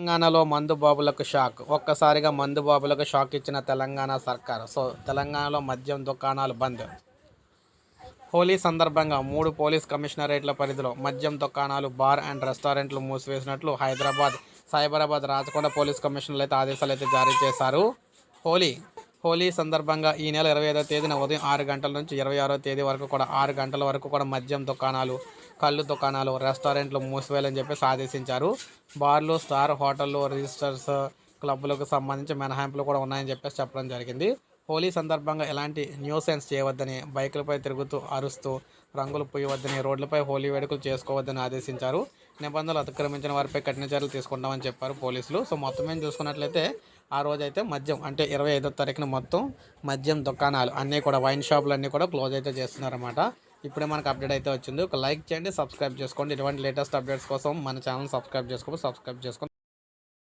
తెలంగాణలో మందుబాబులకు షాక్. ఒక్కసారిగా మందు బాబులకు షాక్ ఇచ్చిన తెలంగాణ సర్కార్. సో తెలంగాణలో మద్యం దుకాణాలు బంద్. హోలీ సందర్భంగా మూడు పోలీస్ కమిషనరేట్ల పరిధిలో మద్యం దుకాణాలు బార్ అండ్ రెస్టారెంట్లు మూసివేసినట్లు హైదరాబాద్ సైబరాబాద్ రాచకొండ పోలీస్ కమిషనర్లు అయితే ఆదేశాలు అయితే జారీ చేశారు. హోలీ హోలీ సందర్భంగా ఈ నెల ఇరవై ఐదో తేదీన ఉదయం ఆరు గంటల నుంచి ఇరవై ఆరో తేదీ వరకు కూడా ఆరు గంటల వరకు కూడా మద్యం దుకాణాలు కళ్ళు దుకాణాలు రెస్టారెంట్లు మూసివేయాలని చెప్పేసి ఆదేశించారు. బార్లు స్టార్ హోటళ్ళు రిజిస్టర్స్ క్లబ్లకు సంబంధించి మినహాయింపులు కూడా ఉన్నాయని చెప్పేసి చెప్పడం జరిగింది. హోలీ సందర్భంగా ఎలాంటి న్యూసెన్స్ చేయవద్దని బైకులపై తిరుగుతూ అరుస్తూ రంగులు పూయవద్దని రోడ్లపై హోలీ వేడుకలు చేసుకోవద్దని ఆదేశించారు. నిబంధనలు అతిక్రమించిన వారిపై కఠిన చర్యలు తీసుకుంటామని చెప్పారు పోలీసులు. సో మొత్తం ఏం చూసుకున్నట్లయితే ఆ రోజైతే మద్యం అంటే ఇరవై ఐదో తారీఖున మొత్తం మద్యం దుకాణాలు అన్నీ కూడా వైన్ షాపులు అన్నీ కూడా క్లోజ్ అయితే చేస్తున్నారన్నమాట. ఇప్పుడే మనకు అప్డేట్ అయితే వచ్చింది. ఒక లైక్ చేయండి సబ్స్క్రైబ్ చేసుకోండి. ఇటువంటి లేటెస్ట్ అప్డేట్స్ కోసం మన ఛానల్ సబ్స్క్రైబ్ చేసుకోండి సబ్స్క్రైబ్ చేసుకోండి